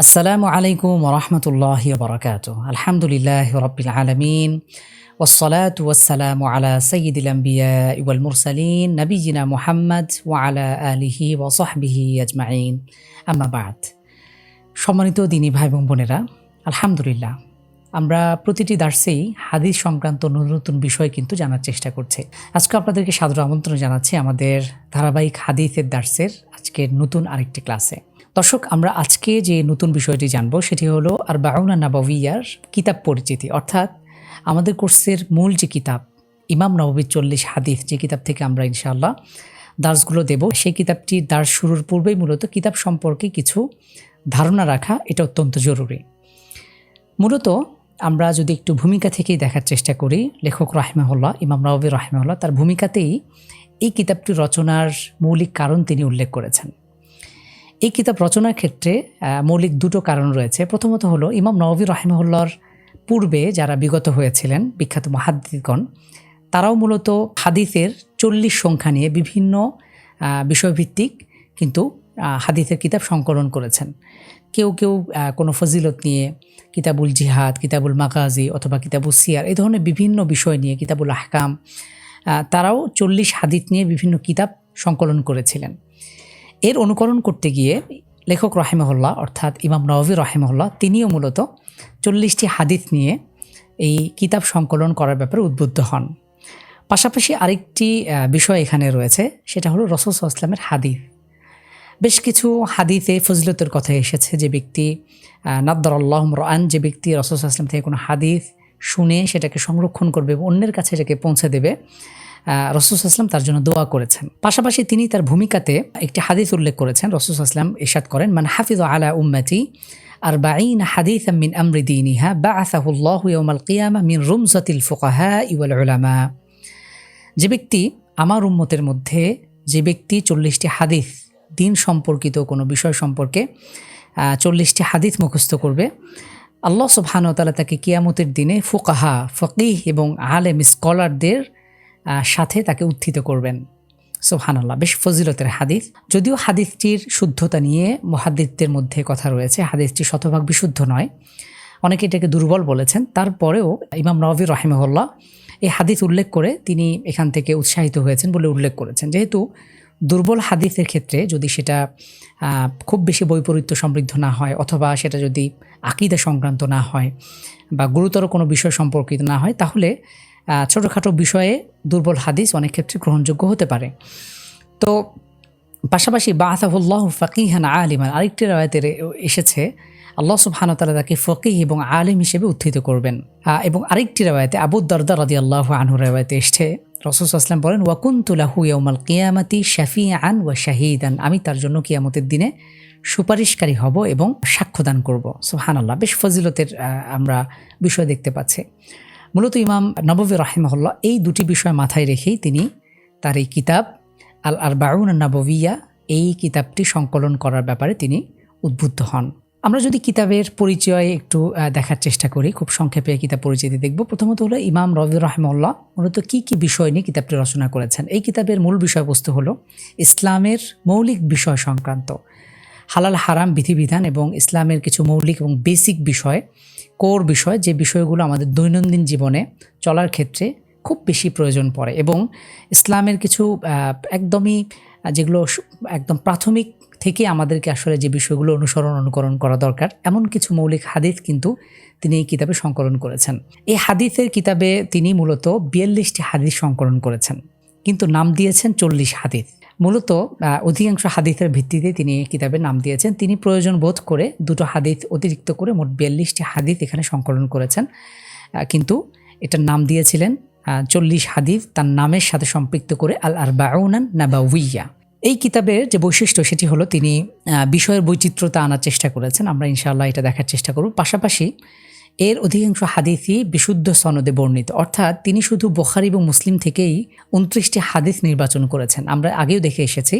السلام عليكم ورحمة الله وبركاته الحمد لله رب العالمين والصلاة والسلام على سيد الأنبياء والمرسلين نبينا محمد وعلى آله وصحبه أجمعين أما بعد সম্মানিত দিনী ভাই বোন বোনেরা আলহামদুলিল্লাহ আমরা প্রতিটি দার্সেই হাদিস সংক্রান্ত নতুন নতুন বিষয় কিন্তু জানার চেষ্টা করছে। আজকে আপনাদেরকে সাদর আমন্ত্রণ জানাচ্ছি আমাদের ধারাবাহিক হাদিসের দার্সের আজকের নতুন আরেকটি ক্লাসে। দর্শক, আমরা আজকে যে নতুন বিষয়টি জানব সেটি হলো আর বাউনা নাবাবিয়ার কিতাব পরিচিতি। অর্থাৎ আমাদের কোর্সের মূল যে কিতাব, ইমাম নববীর চল্লিশ হাদিস যে কিতাব থেকে আমরা ইনশাআল্লাহ দার্সগুলো দেব, সেই কিতাবটির দার্স শুরুর পূর্বেই মূলত কিতাব সম্পর্কে কিছু ধারণা রাখা এটা অত্যন্ত জরুরি। মূলত আমরা যদি একটু ভূমিকা থেকেই দেখার চেষ্টা করি, লেখক রাহমাহুল্লাহ, ইমাম নবী রাহমাহুল্লাহ, তার ভূমিকাতেই এই কিতাবটি রচনার মৌলিক কারণ তিনি উল্লেখ করেছেন। এই কিতাব রচনার ক্ষেত্রে মৌলিক দুটো কারণ রয়েছে। প্রথমত হলো, ইমাম নবী রাহমাহুল্লাহর পূর্বে যারা বিগত হয়েছিলেন, বিখ্যাত মহাদ্দিগণ তারাও মূলত হাদিসের চল্লিশ সংখ্যা নিয়ে বিভিন্ন বিষয়ভিত্তিক কিন্তু হাদিসের কিতাব সংকলন করেছেন। কেউ কেউ কোনো ফজিলত নিয়ে কিতাবুল জিহাদ, কিতাবুল মাকাজি অথবা কিতাবুল সিয়ার এই ধরনের বিভিন্ন বিষয় নিয়ে কিতাবুল আহকাম তারাও চল্লিশ হাদিস নিয়ে বিভিন্ন কিতাব সংকলন করেছিলেন। এর অনুকরণ করতে গিয়ে লেখক রাহেমহল্লা অর্থাৎ ইমাম নওয়াবি রাহেমহল্লা তিনিও মূলত চল্লিশটি হাদিস নিয়ে এই কিতাব সংকলন করার ব্যাপারে উদ্বুদ্ধ হন। পাশাপাশি আরেকটি বিষয় এখানে রয়েছে, সেটা হলো রসুল ইসলামের হাদিস। বেশ কিছু হাদিসে ফজিলতের কথা এসেছে যে ব্যক্তি নাদ্দর আল্লাহ রান যে ব্যক্তি রসুল আসলাম থেকে কোনো হাদিস শুনে সেটাকে সংরক্ষণ করবে এবং অন্যের কাছে এটাকে পৌঁছে দেবে রসুল আসলাম তার জন্য দোয়া করেছেন। পাশাপাশি তিনি তার ভূমিকাতে একটি হাদিস উল্লেখ করেছেন, রসুল আসলাম ইরশাদ করেন, মান হাফিজ আলা উম্মতি আর বাইন হাদিস মিন আমরি দিনিহা বা আসাহুল্লাহ ইয়মাল কিয়ামা মিন রুমজাতিল ফুকাহা ইওয়াল উলামা। যে ব্যক্তি আমার উম্মতের মধ্যে, যে ব্যক্তি চল্লিশটি হাদিস দিন সম্পর্কিত কোনো বিষয় সম্পর্কে চল্লিশটি হাদিস মুখস্থ করবে। আল্লাহ সুবহানতালা তাকে কিয়ামতের দিনে ফুকাহা, ফকিহ এবং আলেম স্কলারদের সাথে তাকে উত্থিত করবেন। সুবহানাল্লাহ, বেশ ফজিলতের হাদিস। যদিও হাদিসটির শুদ্ধতা নিয়ে মহাদিসদের মধ্যে কথা রয়েছে, হাদিসটি শতভাগ বিশুদ্ধ নয়। অনেকে এটাকে দুর্বল বলেছেন। তারপরেও ইমাম নওয়াবি রাহিমহল্লা এই হাদিস উল্লেখ করে তিনি এখান থেকে উৎসাহিত হয়েছেন বলে উল্লেখ করেছেন। যেহেতু দুর্বল হাদিসের ক্ষেত্রে যদি সেটা খুব বেশি বৈপরীত্য সমৃদ্ধ না হয় অথবা সেটা যদি আকিদা সংক্রান্ত না হয় বা গুরুতর কোনো বিষয় সম্পর্কিত না হয়, তাহলে ছোটোখাটো বিষয়ে দুর্বল হাদিস অনেক ক্ষেত্রে গ্রহণযোগ্য হতে পারে। তো পাশাপাশি বাহাতাহুল্লাহ ফকিহান আলিমান, আরেকটি রায়তে এসেছে আল্লাহ সুবহানাহু তাআলা তাকে ফকিহ এবং আলিম হিসেবে উত্থিত করবেন। এবং আরেকটি রায়তে আবু রাদি আল্লাহ আনহু রায়তে এসছে। রসুল আসলাম বলেন ওয়াকুন্তুলাহু ইয়াউমাল কিয়ামাতি শাফিআন ওয়া শাহিদান। আমি তার জন্য কিয়ামতের দিনে সুপারিশকারী হব এবং সাক্ষ্যদান করব। সুবহানাল্লাহ, বেশ ফজিলতের আমরা বিষয় দেখতে পাচ্ছি। মূলত ইমাম নববী রাহিমহল্লা এই দুটি বিষয় মাথায় রেখেই তিনি তার এই কিতাব আল আর বাউন নাববিয়া এই কিতাবটি সংকলন করার ব্যাপারে তিনি উদ্বুদ্ধ হন। আমরা যদি কিতাবের পরিচয় একটু দেখার চেষ্টা করি, খুব সংক্ষেপে কিতাব পরিচিতি দেখব। প্রথমত হলো ইমাম রবি রহমল্লা মূলত কি কি বিষয় নিয়ে কিতাবটি রচনা করেছেন। এই কিতাবের মূল বিষয়বস্তু হলো ইসলামের মৌলিক বিষয় সংক্রান্ত, হালাল হারাম বিধিবিধান এবং ইসলামের কিছু মৌলিক এবং বেসিক বিষয়, কোর বিষয়, যে বিষয়গুলো আমাদের দৈনন্দিন জীবনে চলার ক্ষেত্রে খুব বেশি প্রয়োজন পড়ে এবং ইসলামের কিছু একদমই যেগুলো একদম প্রাথমিক থেকে আমাদেরকে আসলে যে বিষয়গুলো অনুসরণ অনুকরণ করা দরকার, এমন কিছু মৌলিক হাদিস কিন্তু তিনি এই কিতাবে সংকলন করেছেন। এই হাদিসের কিতাবে তিনি মূলত বিয়াল্লিশটি হাদিস সংকলন করেছেন, কিন্তু নাম দিয়েছেন চল্লিশ হাদিস। মূলত অধিকাংশ হাদিসের ভিত্তিতে তিনি এই কিতাবের নাম দিয়েছেন। তিনি প্রয়োজন বোধ করে দুটো হাদিস অতিরিক্ত করে মোট বিয়াল্লিশটি হাদিস এখানে সংকলন করেছেন। কিন্তু এটার নাম দিয়েছিলেন চল্লিশ হাদিস তার নামের সাথে সম্পৃক্ত করে আল আর বাউনান নাবাউইয়া। এই কিতাবের যে বৈশিষ্ট্য সেটি হলো তিনি বিষয়ের বৈচিত্র্যতা আনার চেষ্টা করেছেন। আমরা ইনশাআল্লাহ এটা দেখার চেষ্টা করব। পাশাপাশি এর অধিকাংশ হাদিসই বিশুদ্ধ সনদে বর্ণিত। অর্থাৎ তিনি শুধু বোখারি এবং মুসলিম থেকেই উনত্রিশটি হাদিস নির্বাচন করেছেন। আমরা আগেও দেখে এসেছি,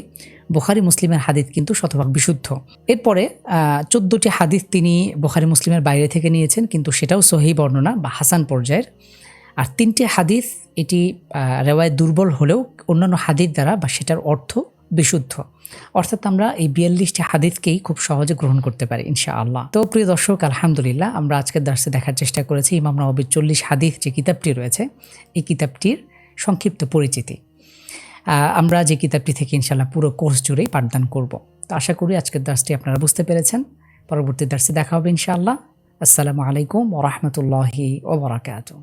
বোখারি মুসলিমের হাদিস কিন্তু শতভাগ বিশুদ্ধ। এরপরে চোদ্দোটি হাদিস তিনি বোখারি মুসলিমের বাইরে থেকে নিয়েছেন, কিন্তু সেটাও সহি বর্ণনা বা হাসান পর্যায়ের। আর তিনটি হাদিস এটি রেওয়ায় দুর্বল হলেও অন্যান্য হাদিস দ্বারা বা সেটার অর্থ বিশুদ্ধ। অর্থাৎ আমরা এই বিয়াল্লিশটি হাদিসকেই খুব সহজে গ্রহণ করতে পারি ইনশা আল্লাহ তো প্রিয় দর্শক, আলহামদুলিল্লাহ, আমরা আজকের দার্সে দেখার চেষ্টা করেছি ইমাম নবীর চল্লিশ হাদিস যে কিতাবটি রয়েছে। এই কিতাবটির সংক্ষিপ্ত পরিচিতি। আমরা যে কিতাবটি থেকে ইনশাল্লাহ পুরো কোর্স জুড়েই পাঠদান করব। তো আশা করি আজকের দার্সটি আপনারা বুঝতে পেরেছেন। পরবর্তী দার্সে দেখা হবে ইনশাআল্লাহ। আসসালামু আলাইকুম ওরহমতুল্লাহি ওবরাকাতু